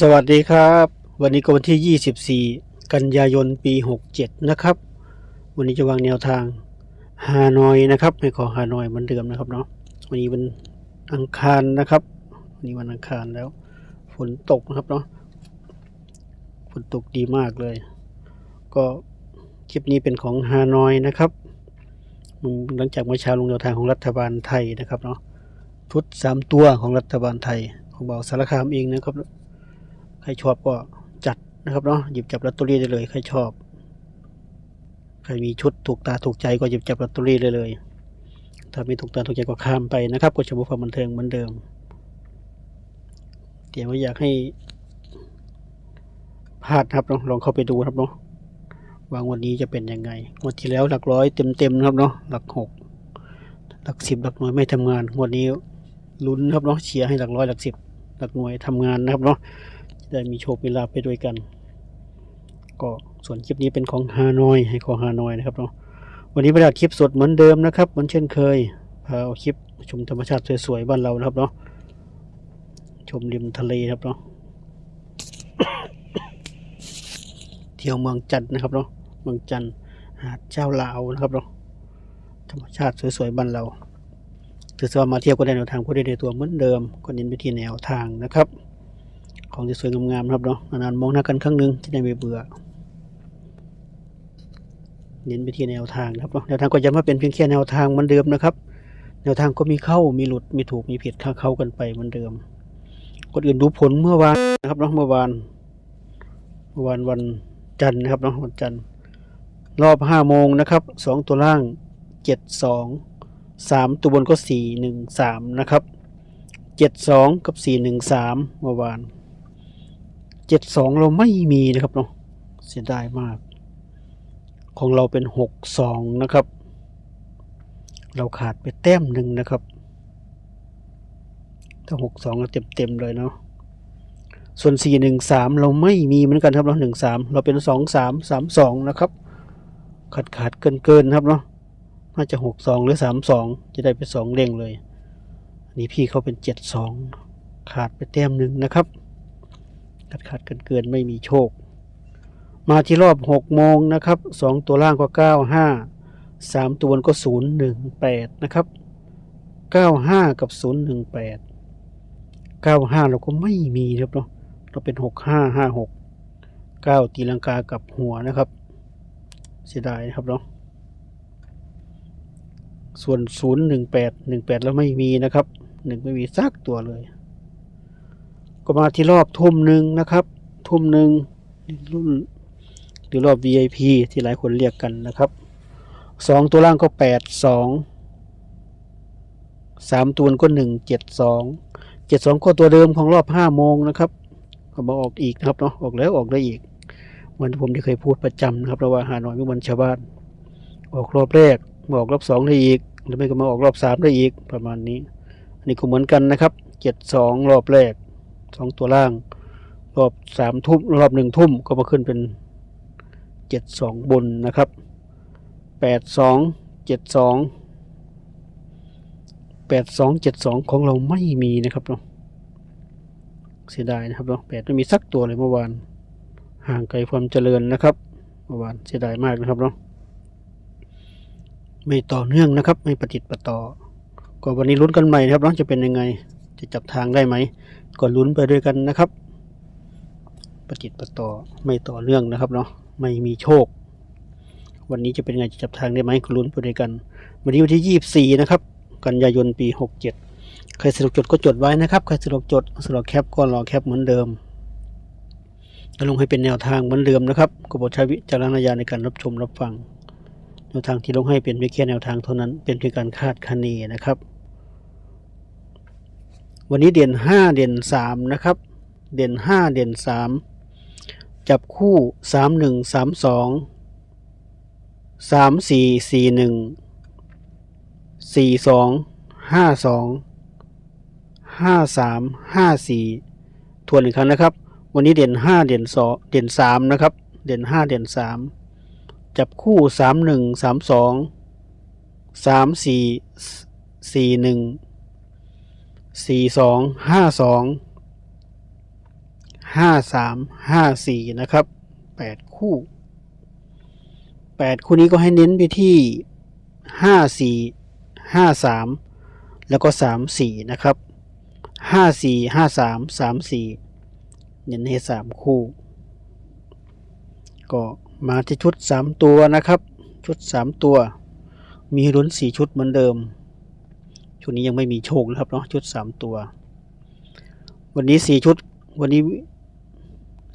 สวัสดีครับ วันนี้ก็วันที่ 24 กันยายนปี 67 นะครับ วันนี้จะวางแนวทางฮานอยนะครับไม่ขอฮานอยเหมือนเดิมนะครับเนาะวันนี้วันอังคารนะครับวันนี้วันอังคารแล้ว ฝนตกนะครับเนาะฝนตกดีมากเลย ก็คลิปนี้เป็นของฮานอยนะครับ หลังจากเมื่อเช้าลงแนวทางของรัฐบาลไทยนะครับเนาะชุดสามตัวของรัฐบาลไทยของเบาสารคามเองนะครับ ใครชอบก็จัดนะครับเนาะหยิบจับลอตเตอรี่ได้เลย ใครชอบ ใครมีชุดถูกตาถูกใจก็หยิบจับลอตเตอรี่ได้เลย ถ้าไม่ถูกตาถูกใจก็ข้ามไปนะครับก็ชมความบันเทิงเหมือนเดิมเดี๋ยวไม่อยากให้พลาดครับลองลองเข้าไปดูครับเนาะว่างวันนี้จะเป็นยังไงงวดที่แล้วหลักร้อยเต็มๆนะครับเนาะหลักหกหลักสิบหลักหน่วยไม่ทำงานงวดนี้ลุ้นครับเนาะเชียร์ให้หลักร้อยหลักสิบหลักหน่วยทำงานนะครับเนาะ ได้มีโชคมีลาไปด้วยกัน ก็ส่วนคลิปนี้เป็นของฮานอยให้ของฮานอยนะครับเนาะวันนี้ประดาคลิปสดเหมือนเดิมนะครับเหมือนเช่นเคยพาเอาคลิปชมธรรมชาติสวยๆบ้านเรานะครับเนาะชมริมทะเลครับเนาะเที่ยวเมืองจันทน์นะครับเนาะเมืองจันทน์หาดเจ้าลาวนะครับเนาะธรรมชาติสวยๆบ้านเราถือว่ามาเที่ยวก็ได้แนวทางผู้ได้ในตัวเหมือนเดิมก็เน้นไปที่แนวทางนะครับ ของที่สวยงามๆครับเนาะนานๆมองหน้ากันครั้งหนึ่งจะได้ไม่เบื่อเน้นไปที่แนวทางครับเนาะแนวทางก็ย้ำว่าเป็นเพียงแค่แนวทางเหมือนเดิมนะครับ แนวทางก็มีเข้ามีหลุดมีถูกมีผิดค่าเข้ากันไปเหมือนเดิมคนอื่นดูผลเมื่อวานนะครับเนาะเมื่อวานเมื่อวานวันจันทร์นะครับเนาะวันจันทร์รอบห้าโมงนะครับสองตัวล่างเจ็ดสองสามตัวบนก็สี่หนึ่งสามนะครับเจ็ดสองกับสี่หนึ่งสามเมื่อวาน เจ็ดสองเราไม่มีนะครับเนาะเสียดายมาก ของเราเป็นหกสองนะครับ เราขาดไปแต้มหนึ่งนะครับถ้าหกสองเราเต็มเต็มเลยเนาะส่วนสี่หนึ่งสามเราไม่มีเหมือนกันครับเราหนึ่งสามเราเป็นสองสามสามสองนะครับ ขาดขาดเกินเกินครับเนาะน่าจะหกสองหรือสามสองจะได้ไปสองเด้งเลยนนี้พี่เขาเป็นเจ็ดสองขาดไปแต้มหนึ่งนะครับ ขาดขาดกินเกินไม่มีโชค มาที่รอบหกโมงนะครับสองตัวล่างก็เก้าห้าสามตัวบนก็ศูนย์หนึ่งแปดนะครับเก้าห้ากับศูนย์หนึ่งแปดเก้าห้าเราก็ไม่มีครับเนาะเราเป็นหกห้าห้าหกเก้าตีลังกากับหัวนะครับ เสียดายนะครับเนาะส่วนศูนย์หนึ่งแปดหนึ่งแปดแล้วไม่มีนะครับหนึ่งไม่มีสักตัวเลย ก็มาที่รอบทุ่มหนึ่งนะครับ ทุ่มหนึ่งรุ่นหรือรอบ VIP ที่หลายคนเรียกกันนะครับสองตัวล่างก็แปดสองสามตัวก็หนึ่งเจ็ดสองเจ็ดสองก็ตัวเดิมของรอบห้าโมงนะครับ ก็มาออกอีกนะครับเนาะออกแล้วออกได้อีกเหมือนที่ผมที่เคยพูดประจำนะครับเราว่าหาหน่อยไม่เหมือนชาวบ้านออกรอบแรกมาออกรอบสองได้อีกหรือไม่ก็มาออกรอบสามได้อีกประมาณนี้ อันนี้ก็เหมือนกันนะครับเจ็ดสองรอบแรก สองตัวล่าง รอบสามทุ่มรอบหนึ่งทุ่มก็มาขึ้นเป็นเจ็ดสองบนนะครับแปดสองเจ็ดสองแปดสองเจ็ดสองของเราไม่มีนะครับเนาะเสียดายนะครับเนาะแปดไม่มีสักตัวเลยเมื่อวาน ห่างไกลความเจริญนะครับเมื่อวานเสียดายมากนะครับเนาะไม่ต่อเนื่องนะครับ ไม่ประติดประต่อ ก็วันนี้ลุ้นกันใหม่นะครับเนาะจะเป็นยังไงจะจับทางได้ไหมก็ลุ้นไปด้วยกันนะครับ ประจิตประต่อไม่ต่อเนื่องนะครับเนาะไม่มีโชค วันนี้จะเป็นไงจะจับทางได้ไหมก็ลุ้นไปด้วยกัน วันนี้วันที่ยี่สิบสี่นะครับ กันยายนปีหกเจ็ดใครสะดวกจดก็จดไว้นะครับใครสะดวกจดสะดวกแคปก็รอแคปเหมือนเดิมลงให้เป็นแนวทางเหมือนเดิมนะครับก็โปรดใช้วิจารณญาณในการรับชมรับฟังแนวทางที่ลงให้เป็นเพียงแค่แนวทางเท่านั้น เป็นเพียงการคาดคะเนนะครับ วันนี้เด่นห้าเด่นสามนะครับ เด่นห้าเด่นสามจับคู่สามหนึ่งสามสองสามสี่สี่หนึ่งสี่สองห้าสองห้าสามห้าสี่ทวนอีกครั้งนะครับ วันนี้เด่นห้าเด่นสองเด่นสามนะครับ เด่นห้าเด่นสามจับคู่สามหนึ่งสามสองสามสี่สี่หนึ่ง สี่สองห้าสองห้าสามห้าสี่นะครับแปดคู่แปดคู่นี้ก็ให้เน้นไปที่ห้าสี่ห้าสามแล้วก็สามสี่นะครับห้าสี่ห้าสามสามสี่เน้นให้สามคู่ ก็มาที่ชุดสามตัวนะครับ ชุดสามตัว มีลุ้นสี่ชุดเหมือนเดิม ชุดนี้ยังไม่มีโชคนะครับเนาะชุดสามตัว วันนี้สี่ชุด วันนี้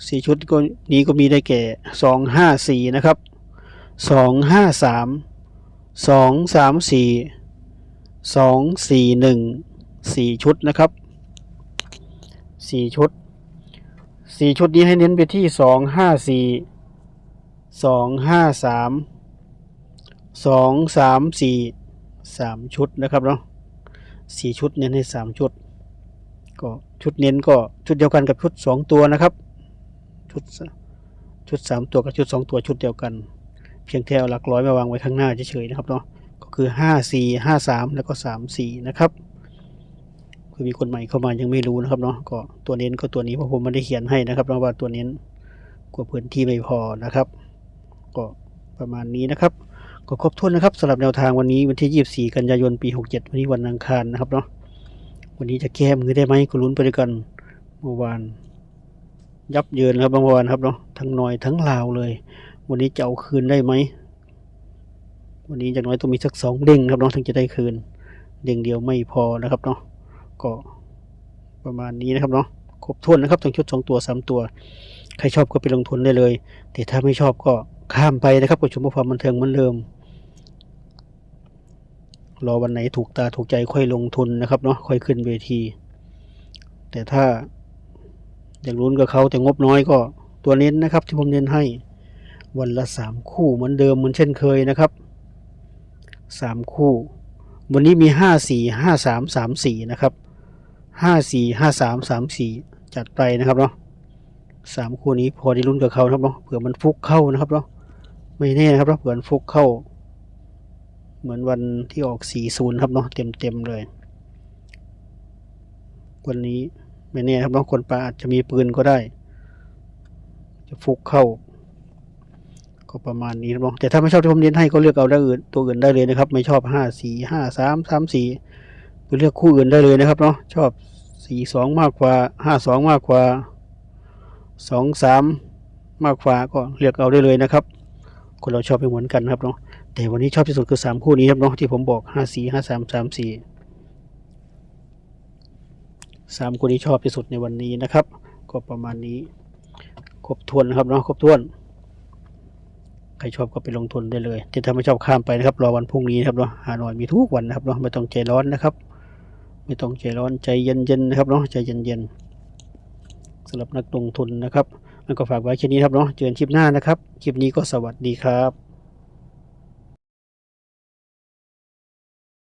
สี่ชุดก็นี้ก็มีได้แก่สองห้าสี่นะครับสองห้าสามสองสามสี่สองสี่หนึ่งสี่ชุดนะครับสี่ชุดสี่ชุดนี้ให้เน้นไปที่สองห้าสี่สองห้าสามสองสามสี่สามชุดนะครับเนาะ สี่ชุดเน้นให้สามชุด ก็ชุดเน้นก็ชุดเดียวกันกับชุดสองตัวนะครับ ชุดชุดสามตัวกับชุดสองตัวชุดเดียวกัน เพียงแค่เอาหลักร้อยมาวางไว้ข้างหน้าเฉยๆนะครับเนาะก็คือห้าสี่ห้าสามแล้วก็สามสี่นะครับคือมีคนใหม่เข้ามายังไม่รู้นะครับเนาะก็ตัวเน้นก็ตัวนี้เพราะผมไม่ได้เขียนให้นะครับเนาะว่าตัวเน้นกลัวพื้นที่ไม่พอนะครับ ก็ประมาณนี้นะครับ ก็ครบถ้วนนะครับสำหรับแนวทางวันนี้วันที่ 24 กันยายนปี 67 วันนี้วันอังคารนะครับเนาะวันนี้จะแก้มือได้ไหมก็ลุ้นไปด้วยกันเมื่อวาน ยับเยินครับเมื่อวานครับเนาะทั้งน่อยทั้งลาวเลย วันนี้จะเอาคืนได้ไหมวันนี้อย่างน้อยต้องมีสักสองเด้งครับเนาะถึงจะได้คืน เด้งเดียวไม่พอนะครับเนาะก็ประมาณนี้นะครับเนาะครบถ้วนนะครับทั้งชุดสองตัวสามตัว ใครชอบก็ไปลงทุนได้เลย แต่ถ้าไม่ชอบก็ข้ามไปนะครับกับชมความบันเทิงเหมือนเดิม รอวันไหนถูกตาถูกใจค่อยลงทุนนะครับเนาะค่อยขึ้นเวที แต่ถ้าอยากลุ้นกับเขาแต่งบน้อยก็ตัวเน้นนะครับ ที่ผมเน้นให้วันละสามคู่เหมือนเดิมเหมือนเช่นเคยนะครับสามคู่ วันนี้มีห้าสี่ห้าสามสามสี่นะครับห้าสี่ห้าสามสามสี่จัดไปนะครับเนาะสามคู่นี้พอได้ลุ้นกับเขาครับเนาะเผื่อมันฟุกเข้านะครับเนาะไม่แน่นะครับเนาะเผื่อมันฟุกเข้า เหมือนวันที่ออก 40 ครับเนาะเต็มเต็มๆเลย วันนี้ไม่แน่ครับเนาะคนปลาอาจจะมีปืนก็ได้ จะฟุกเข้า ก็ประมาณนี้ครับเนาะแต่ถ้าไม่ชอบที่ผมเน้นให้ก็เลือกเอาได้อื่นตัวอื่นได้เลยนะครับ ไม่ชอบ 5 4 5 3 3 4ก็เลือกคู่อื่นได้เลยนะครับเนาะชอบ 4 2 มากกว่า 5 2 มากกว่า 2 3 มากกว่าก็เลือกเอาได้เลยนะครับคนเราชอบไม่เหมือนกันครับเนาะ แต่วันนี้ชอบที่สุดคือสามคู่นี้ครับเนาะที่ผมบอกห้าสี่ห้าสามสามสีสามคู่นี้ชอบที่สุดในวันนี้นะครับ ก็ประมาณนี้ ครบถ้วนนะครับเนาะครบถ้วน ใครชอบก็ไปลงทุนได้เลย แต่ถ้าไม่ชอบข้ามไปนะครับ รอวันพรุ่งนี้นครับเนาะหาหน่อยมีทุกวันนะครับเนาะไม่ต้องใจร้อนนะครับ ไม่ต้องใจร้อนใจเย็นๆนะครับเนาะใจเย็นๆสำหรับนักลงทุนนะครับแล้วก็ฝากไว้แค่นี้ครับเนาะเจอกันคลิปหน้านะครับ คลิปนี้ก็สวัสดีครับ